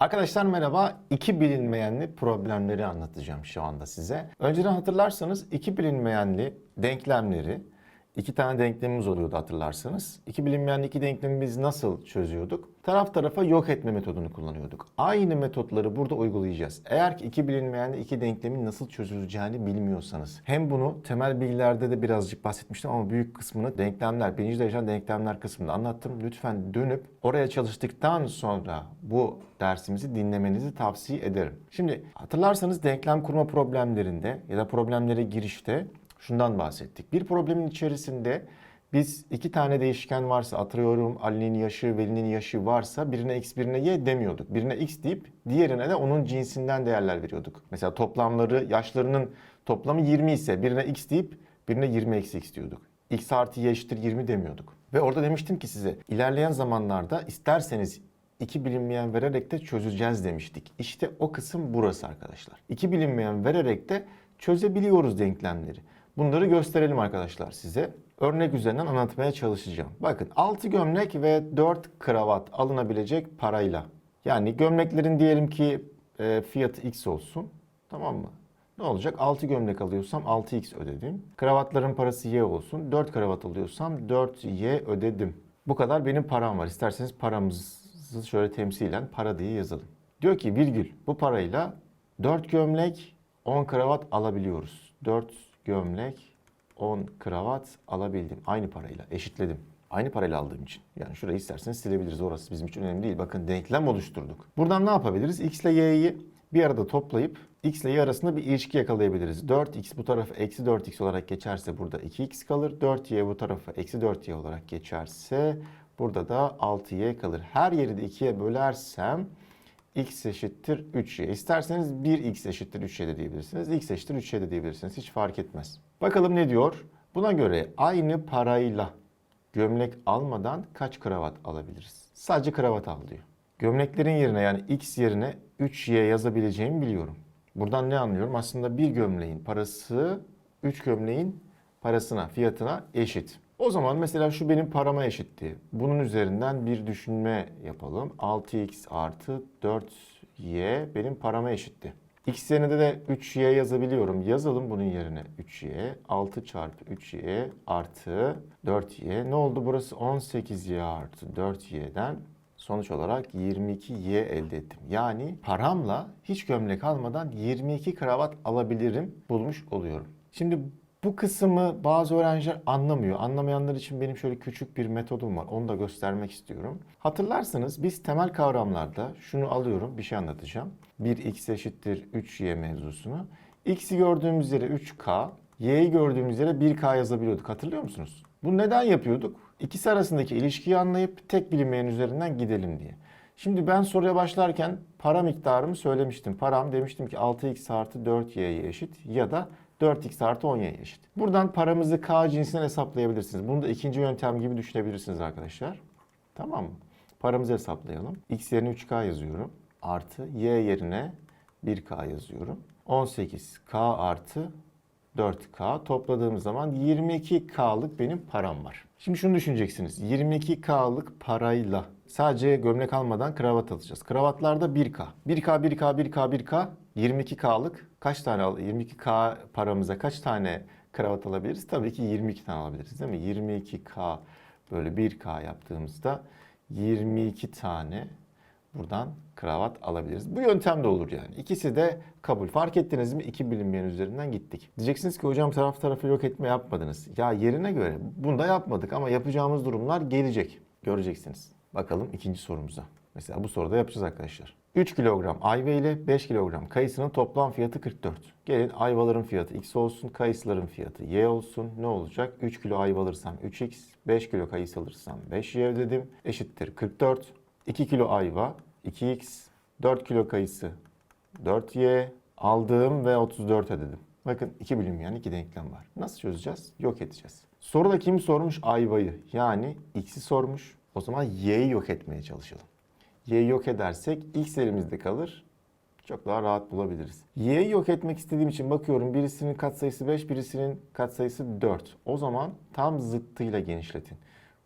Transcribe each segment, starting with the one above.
Arkadaşlar merhaba. İki bilinmeyenli problemleri anlatacağım şu anda size. Önceden hatırlarsanız iki bilinmeyenli denklemleri, iki tane denklemimiz oluyordu hatırlarsanız. İki bilinmeyenli iki denklemi biz nasıl çözüyorduk? Taraf tarafa yok etme metodunu kullanıyorduk. Aynı metotları burada uygulayacağız. Eğer ki iki bilinmeyenli iki denklemin nasıl çözüleceğini bilmiyorsanız. Hem bunu temel bilgilerde de birazcık bahsetmiştim ama büyük kısmını denklemler, birinci dereceden denklemler kısmında anlattım. Lütfen dönüp oraya çalıştıktan sonra bu dersimizi dinlemenizi tavsiye ederim. Şimdi hatırlarsanız denklem kurma problemlerinde ya da problemlere girişte şundan bahsettik. Bir problemin içerisinde biz iki tane değişken varsa atıyorum Ali'nin yaşı, Veli'nin yaşı varsa birine x birine y demiyorduk. Birine x deyip diğerine de onun cinsinden değerler veriyorduk. Mesela toplamları yaşlarının toplamı 20 ise birine x deyip birine 20 eksi x diyorduk. x artı y eşittir 20 demiyorduk. Ve orada demiştim ki size ilerleyen zamanlarda isterseniz iki bilinmeyen vererek de çözeceğiz demiştik. İşte o kısım burası arkadaşlar. İki bilinmeyen vererek de çözebiliyoruz denklemleri. Bunları gösterelim arkadaşlar size. Örnek üzerinden anlatmaya çalışacağım. Bakın 6 gömlek ve 4 kravat alınabilecek parayla. Yani gömleklerin diyelim ki e, fiyatı x olsun. Tamam mı? Ne olacak? 6 gömlek alıyorsam 6x ödedim. Kravatların parası y olsun. 4 kravat alıyorsam 4y ödedim. Bu kadar benim param var. İsterseniz paramızı şöyle temsilen para diye yazalım. Diyor ki virgül bu parayla 4 gömlek 10 kravat alabiliyoruz. 4 gömlek 10 kravat alabildim. Aynı parayla eşitledim. Aynı parayla aldığım için. Yani şurayı isterseniz silebiliriz. Orası bizim için önemli değil. Bakın denklem oluşturduk. Buradan ne yapabiliriz? X ile Y'yi bir arada toplayıp X ile Y arasında bir ilişki yakalayabiliriz. 4X bu tarafa eksi 4X olarak geçerse burada 2X kalır. 4Y bu tarafa eksi 4Y olarak geçerse burada da 6Y kalır. Her yeri de 2'ye bölersem x eşittir 3y. İsterseniz 1x eşittir 3y de diyebilirsiniz. x eşittir 3y de diyebilirsiniz. Hiç fark etmez. Bakalım ne diyor? Buna göre aynı parayla gömlek almadan kaç kravat alabiliriz? Sadece kravat al diyor. Gömleklerin yerine yani x yerine 3y yazabileceğimi biliyorum. Buradan ne anlıyorum? Aslında bir gömleğin parası 3 gömleğin parasına, fiyatına eşit. O zaman mesela şu benim parama eşitti. Bunun üzerinden bir düşünme yapalım. 6x artı 4y benim parama eşitti. X yerine de 3y yazabiliyorum. Yazalım bunun yerine 3y. 6 çarpı 3y artı 4y. Ne oldu? Burası 18y artı 4y'den sonuç olarak 22y elde ettim. Yani paramla hiç gömlek almadan 22 kravat alabilirim bulmuş oluyorum. Şimdi bu kısmı bazı öğrenciler anlamıyor. Anlamayanlar için benim şöyle küçük bir metodum var. Onu da göstermek istiyorum. Hatırlarsanız biz temel kavramlarda şunu alıyorum, bir şey anlatacağım. 1x eşittir 3y mevzusunu. X'i gördüğümüz yere 3k, y'yi gördüğümüz yere 1k yazabiliyorduk. Hatırlıyor musunuz? Bunu neden yapıyorduk? İkisi arasındaki ilişkiyi anlayıp tek bilinmeyen üzerinden gidelim diye. Şimdi ben soruya başlarken para miktarımı söylemiştim. Param demiştim ki 6x artı 4y'ye eşit ya da 4x artı 10y'ye eşit. Buradan paramızı k cinsinden hesaplayabilirsiniz. Bunu da ikinci yöntem gibi düşünebilirsiniz arkadaşlar. Tamam mı? Paramızı hesaplayalım. x yerine 3k yazıyorum. Artı y yerine 1k yazıyorum. 18k artı 4K topladığım zaman 22K'lık benim param var. Şimdi şunu düşüneceksiniz. 22K'lık parayla sadece gömlek almadan kravat alacağız. Kravatlarda 1K. 1K, 1K, 1K, 1K. 22K'lık kaç tane al 22K paramıza kaç tane kravat alabiliriz? Tabii ki 22 tane alabiliriz değil mi? 22K böyle 1K yaptığımızda 22 tane buradan kravat alabiliriz. Bu yöntem de olur yani. İkisi de kabul. Fark ettiniz mi? İki bilinmeyen üzerinden gittik. Diyeceksiniz ki hocam taraf tarafı yok etme yapmadınız. Ya yerine göre bunu da yapmadık ama yapacağımız durumlar gelecek. Göreceksiniz. Bakalım ikinci sorumuza. Mesela bu soruda yapacağız arkadaşlar. 3 kilogram ayva ile 5 kilogram kayısının toplam fiyatı 44. Gelin ayvaların fiyatı x olsun, kayısıların fiyatı y olsun. Ne olacak? 3 kilo ayva alırsam 3x, 5 kilo kayısı alırsam 5y dedim. Eşittir 44. 2 kilo ayva 2x, 4 kilo kayısı 4y aldım ve 34 ödedim. Bakın iki bilinmeyen iki denklem var. Nasıl çözeceğiz? Yok edeceğiz. Soruda kim sormuş? Ayvayı. Yani x'i sormuş. O zaman y'yi yok etmeye çalışalım. Y'yi yok edersek x elimizde kalır. Çok daha rahat bulabiliriz. Y'yi yok etmek istediğim için bakıyorum birisinin katsayısı 5, birisinin katsayısı 4. O zaman tam zıttıyla genişletin.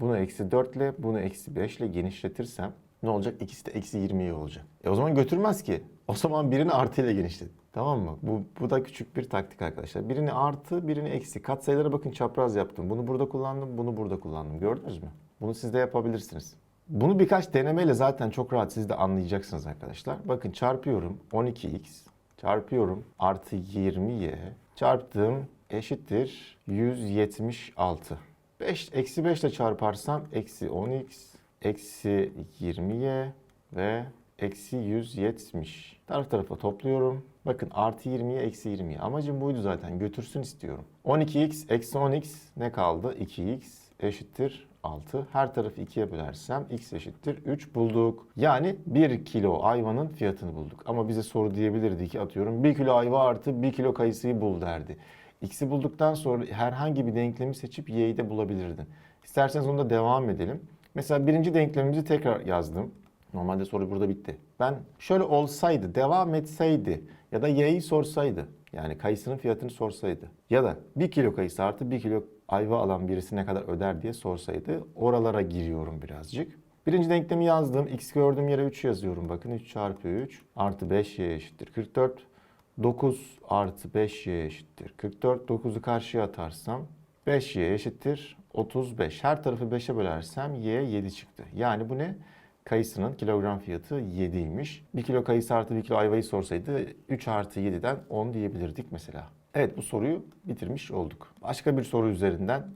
Bunu eksi 4 ile bunu eksi 5 ile genişletirsem Ne olacak? İkisi de eksi 20'ye olacak. E o zaman götürmez ki. O zaman birini artı ile genişlet. Tamam mı? Bu, bu da küçük bir taktik arkadaşlar. Birini artı, birini eksi. Katsayılara bakın çapraz yaptım. Bunu burada kullandım, bunu burada kullandım. Gördünüz mü? Bunu siz de yapabilirsiniz. Bunu birkaç denemeyle zaten çok rahat siz de anlayacaksınız arkadaşlar. Bakın çarpıyorum 12x çarpıyorum artı 20y çarptım eşittir 176. 5, eksi 5 ile çarparsam eksi 10x eksi 20y ve eksi 170. Taraf tarafa topluyorum. Bakın artı 20'ye eksi 20'ye. Amacım buydu zaten. Götürsün istiyorum. 12x eksi 10x ne kaldı? 2x eşittir 6. Her tarafı 2'ye bölersem x eşittir 3 bulduk. Yani 1 kilo ayvanın fiyatını bulduk. Ama bize soru diyebilirdi ki atıyorum 1 kilo ayva artı 1 kilo kayısıyı bul derdi. X'i bulduktan sonra herhangi bir denklemi seçip y'yi de bulabilirdin. İsterseniz onda devam edelim. Mesela birinci denklemimizi tekrar yazdım. Normalde soru burada bitti. Ben şöyle olsaydı, devam etseydi ya da y'yi sorsaydı yani kayısının fiyatını sorsaydı ya da 1 kilo kayısı artı 1 kilo ayva alan birisi ne kadar öder diye sorsaydı oralara giriyorum birazcık. Birinci denklemi yazdım. X gördüğüm yere 3 yazıyorum. Bakın 3 çarpı 3 artı 5y eşittir 44. 9 artı 5y eşittir 44. 9'u karşıya atarsam 5y eşittir 35. Her tarafı 5'e bölersem y 7 çıktı. Yani bu ne? Kayısının kilogram fiyatı 7'ymiş. 1 kilo kayısı artı 1 kilo ayvayı sorsaydı 3 artı 7'den 10 diyebilirdik mesela. Evet bu soruyu bitirmiş olduk. Başka bir soru üzerinden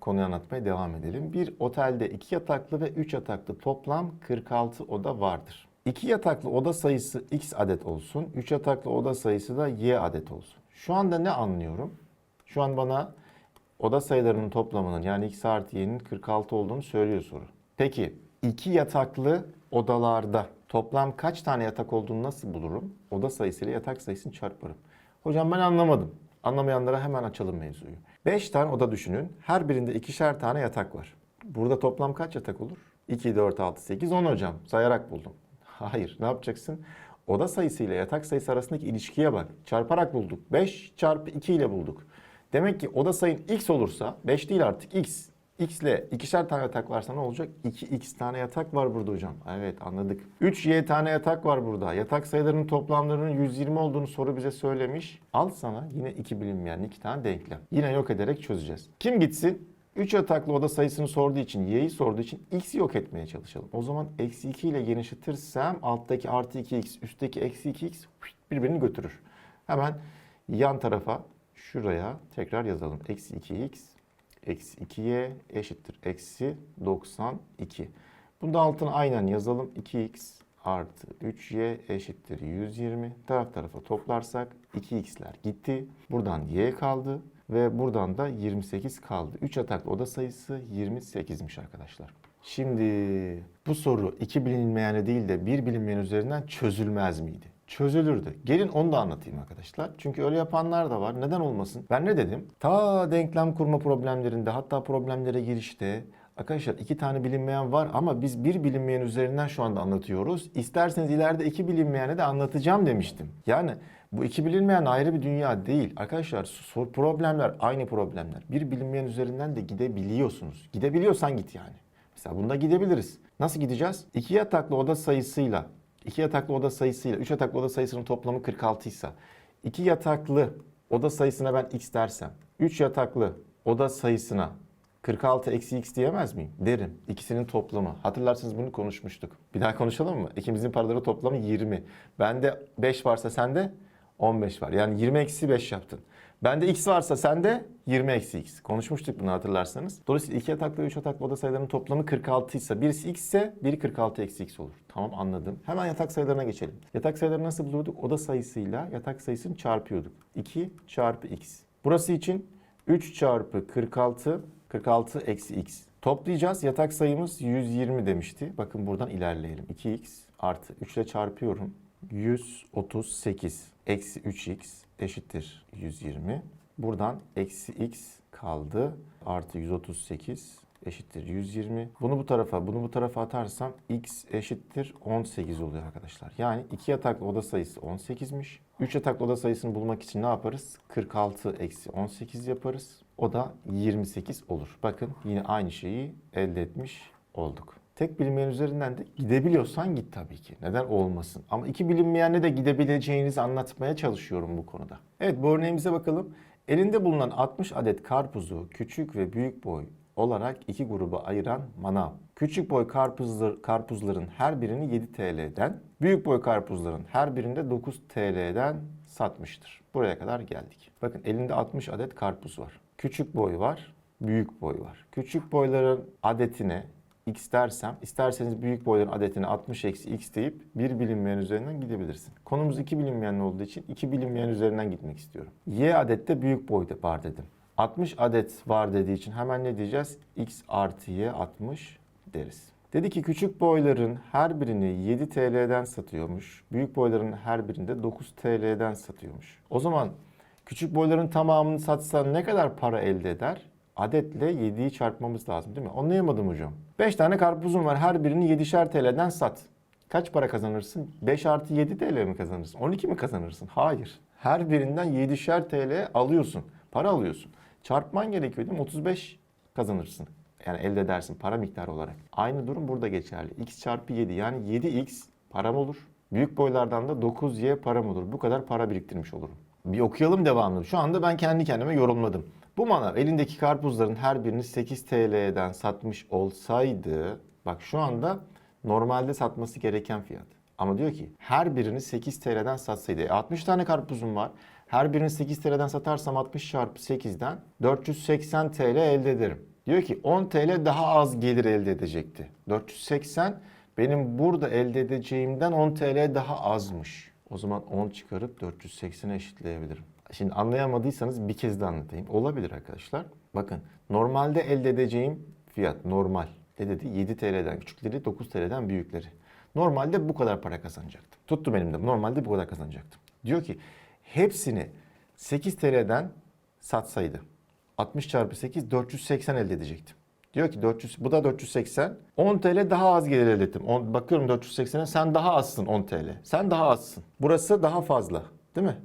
konuyu anlatmaya devam edelim. Bir otelde 2 yataklı ve 3 yataklı toplam 46 oda vardır. 2 yataklı oda sayısı x adet olsun. 3 yataklı oda sayısı da y adet olsun. Şu anda ne anlıyorum? Şu an bana oda sayılarının toplamının yani x artı y'nin 46 olduğunu söylüyor soru. Peki 2 yataklı odalarda toplam kaç tane yatak olduğunu nasıl bulurum? Oda sayısıyla yatak sayısını çarparım. Hocam ben anlamadım. Anlamayanlara hemen açalım mevzuyu. 5 tane oda düşünün. Her birinde ikişer tane yatak var. Burada toplam kaç yatak olur? 2, 4, 6, 8, 10 hocam. Sayarak buldum. Hayır. Ne yapacaksın? Oda sayısı ile yatak sayısı arasındaki ilişkiye bak. Çarparak bulduk. 5 çarpı 2 ile bulduk. Demek ki oda sayın x olursa 5 değil artık x. X ile ikişer tane yatak varsa ne olacak? 2x tane yatak var burada hocam. Evet anladık. 3y tane yatak var burada. Yatak sayılarının toplamlarının 120 olduğunu soru bize söylemiş. Al sana yine iki bilinmeyen iki tane denklem. Yine yok ederek çözeceğiz. Kim gitsin? 3 yataklı oda sayısını sorduğu için, y'yi sorduğu için x'i yok etmeye çalışalım. O zaman eksi 2 ile genişletirsem alttaki artı 2x, üstteki eksi 2x birbirini götürür. Hemen yan tarafa şuraya tekrar yazalım. Eksi 2x eksi 2y eşittir eksi 92. Bunu da altına aynen yazalım. 2x artı 3y eşittir 120. Taraf tarafa toplarsak 2x'ler gitti. Buradan y kaldı ve buradan da 28 kaldı. 3 yataklı oda sayısı 28'miş arkadaşlar. Şimdi bu soru iki bilinmeyene değil de bir bilinmeyen üzerinden çözülmez miydi? Çözülürdü. Gelin onu da anlatayım arkadaşlar. Çünkü öyle yapanlar da var. Neden olmasın? Ben ne dedim? Ta denklem kurma problemlerinde hatta problemlere girişte Arkadaşlar iki tane bilinmeyen var ama biz bir bilinmeyen üzerinden şu anda anlatıyoruz. İsterseniz ileride iki bilinmeyene de anlatacağım demiştim. Yani bu iki bilinmeyen ayrı bir dünya değil. Arkadaşlar problemler aynı problemler. Bir bilinmeyen üzerinden de gidebiliyorsunuz. Gidebiliyorsan git yani. Mesela bunda gidebiliriz. Nasıl gideceğiz? İki yataklı oda sayısıyla, iki yataklı oda sayısıyla, üç yataklı oda sayısının toplamı 46 ise, iki yataklı oda sayısına ben x dersem, üç yataklı oda sayısına 46 eksi x diyemez miyim? Derim. İkisinin toplamı. Hatırlarsınız bunu konuşmuştuk. Bir daha konuşalım mı? İkimizin paraları toplamı 20. Bende 5 varsa sende 15 var. Yani 20 eksi 5 yaptın. Bende x varsa sende 20 eksi x. Konuşmuştuk bunu hatırlarsanız. Dolayısıyla 2 yataklı ve 3 yataklı oda sayılarının toplamı 46 ise birisi x ise biri 46 eksi x olur. Tamam anladım. Hemen yatak sayılarına geçelim. Yatak sayılarını nasıl buluyorduk? Oda sayısıyla yatak sayısını çarpıyorduk. 2 çarpı x. Burası için 3 çarpı 46 46 eksi x. Toplayacağız. Yatak sayımız 120 demişti. Bakın buradan ilerleyelim. 2x artı 3 ile çarpıyorum. 138 eksi 3x eşittir 120. Buradan eksi x kaldı. Artı 138 eşittir 120. Bunu bu tarafa, bunu bu tarafa atarsam x eşittir 18 oluyor arkadaşlar. Yani 2 yataklı oda sayısı 18'miş. 3 yataklı oda sayısını bulmak için ne yaparız? 46 eksi 18 yaparız. O da 28 olur. Bakın yine aynı şeyi elde etmiş olduk. Tek bilinmeyen üzerinden de gidebiliyorsan git tabii ki. Neden olmasın? Ama iki bilinmeyenle de gidebileceğinizi anlatmaya çalışıyorum bu konuda. Evet bu örneğimize bakalım. Elinde bulunan 60 adet karpuzu küçük ve büyük boy olarak iki gruba ayıran manav. Küçük boy karpuzlar, karpuzların her birini 7 TL'den, büyük boy karpuzların her birinde 9 TL'den satmıştır. Buraya kadar geldik. Bakın elinde 60 adet karpuz var. Küçük boy var, büyük boy var. Küçük boyların adetine x dersem, isterseniz büyük boyların adetine 60 eksi x deyip bir bilinmeyen üzerinden gidebilirsin. Konumuz iki bilinmeyen olduğu için iki bilinmeyen üzerinden gitmek istiyorum. Y adette büyük boyda var dedim. 60 adet var dediği için hemen ne diyeceğiz? x artı y 60 deriz. Dedi ki küçük boyların her birini 7 TL'den satıyormuş. Büyük boyların her birinde 9 TL'den satıyormuş. O zaman küçük boyların tamamını satsan ne kadar para elde eder? Adetle 7'yi çarpmamız lazım değil mi? Anlayamadım hocam. 5 tane karpuzum var. Her birini 7'şer TL'den sat. Kaç para kazanırsın? 5 artı 7 TL mi kazanırsın? 12 mi kazanırsın? Hayır. Her birinden 7'şer TL alıyorsun. Para alıyorsun. Çarpman gerekiyor değil mi? 35 kazanırsın. Yani elde edersin para miktarı olarak. Aynı durum burada geçerli. x çarpı 7 yani 7x param olur. Büyük boylardan da 9y param olur. Bu kadar para biriktirmiş olurum. Bir okuyalım devamını. Şu anda ben kendi kendime yorumladım. Bu manav elindeki karpuzların her birini 8 TL'den satmış olsaydı bak şu anda normalde satması gereken fiyat. Ama diyor ki her birini 8 TL'den satsaydı. E, 60 tane karpuzum var. Her birini 8 TL'den satarsam 60 çarpı 8'den 480 TL elde ederim. Diyor ki 10 TL daha az gelir elde edecekti. 480 benim burada elde edeceğimden 10 TL daha azmış. O zaman 10 çıkarıp 480'e eşitleyebilirim. Şimdi anlayamadıysanız bir kez de anlatayım. Olabilir arkadaşlar. Bakın normalde elde edeceğim fiyat normal. Ne dedi? 7 TL'den küçükleri 9 TL'den büyükleri. Normalde bu kadar para kazanacaktım. Tuttum elimde. Normalde bu kadar kazanacaktım. Diyor ki hepsini 8 TL'den satsaydı 60 çarpı 8 480 elde edecektim. Diyor ki 400 bu da 480. 10 TL daha az gelir elde ettim. On- bakıyorum 480'e sen daha azsın 10 TL. Sen daha azsın. Burası daha fazla. Değil mi?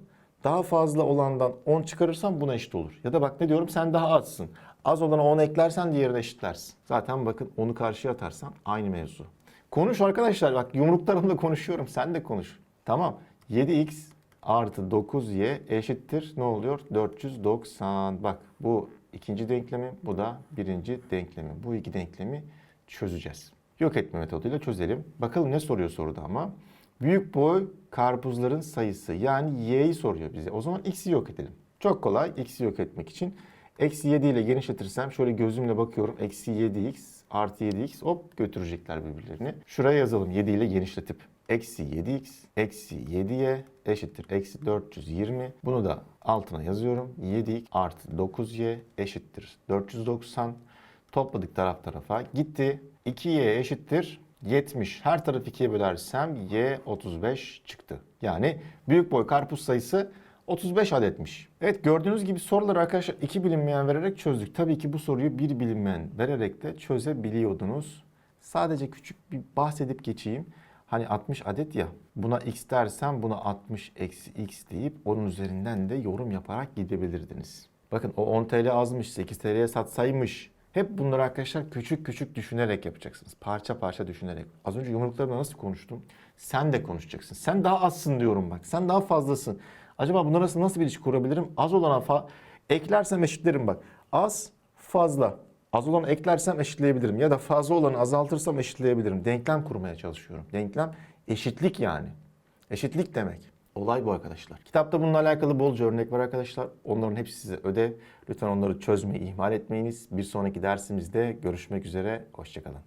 Daha fazla olandan 10 çıkarırsam buna eşit olur. Ya da bak ne diyorum sen daha azsın. Az olana 10 eklersen diğerine eşitlersin. Zaten bakın onu karşıya atarsan aynı mevzu. Konuş arkadaşlar bak yumruklarımla konuşuyorum sen de konuş. Tamam 7x artı 9y eşittir ne oluyor? 490. Bak bu ikinci denklemi bu da birinci denklemi. Bu iki denklemi çözeceğiz. Yok etme metoduyla çözelim. Bakalım ne soruyor soruda ama. Büyük boy karpuzların sayısı yani y'yi soruyor bize. O zaman x'i yok edelim. Çok kolay x'i yok etmek için. Eksi 7 ile genişletirsem şöyle gözümle bakıyorum. Eksi 7x artı 7x hop götürecekler birbirlerini. Şuraya yazalım 7 ile genişletip. Eksi 7x eksi 7y eşittir. Eksi 420. Bunu da altına yazıyorum. 7x artı 9y eşittir. 490. Topladık taraf tarafa. Gitti. 2y eşittir. 70. Her tarafı 2'ye bölersem y 35 çıktı. Yani büyük boy karpuz sayısı 35 adetmiş. Evet gördüğünüz gibi soruları arkadaşlar iki bilinmeyen vererek çözdük. Tabii ki bu soruyu bir bilinmeyen vererek de çözebiliyordunuz. Sadece küçük bir bahsedip geçeyim. Hani 60 adet ya buna x dersem buna 60 eksi x deyip onun üzerinden de yorum yaparak gidebilirdiniz. Bakın o 10 TL azmış 8 TL'ye satsaymış. Hep bunları arkadaşlar küçük küçük düşünerek yapacaksınız. Parça parça düşünerek. Az önce yumruklarımla nasıl konuştum? Sen de konuşacaksın. Sen daha azsın diyorum bak. Sen daha fazlasın. Acaba bunlar arasında nasıl bir ilişki kurabilirim? Az olana fa eklersem eşitlerim bak. Az, fazla. Az olanı eklersem eşitleyebilirim. Ya da fazla olanı azaltırsam eşitleyebilirim. Denklem kurmaya çalışıyorum. Denklem eşitlik yani. Eşitlik demek. Olay bu arkadaşlar. Kitapta bununla alakalı bolca örnek var arkadaşlar. Onların hepsi size ödev. Lütfen onları çözmeyi ihmal etmeyiniz. Bir sonraki dersimizde görüşmek üzere. Hoşçakalın.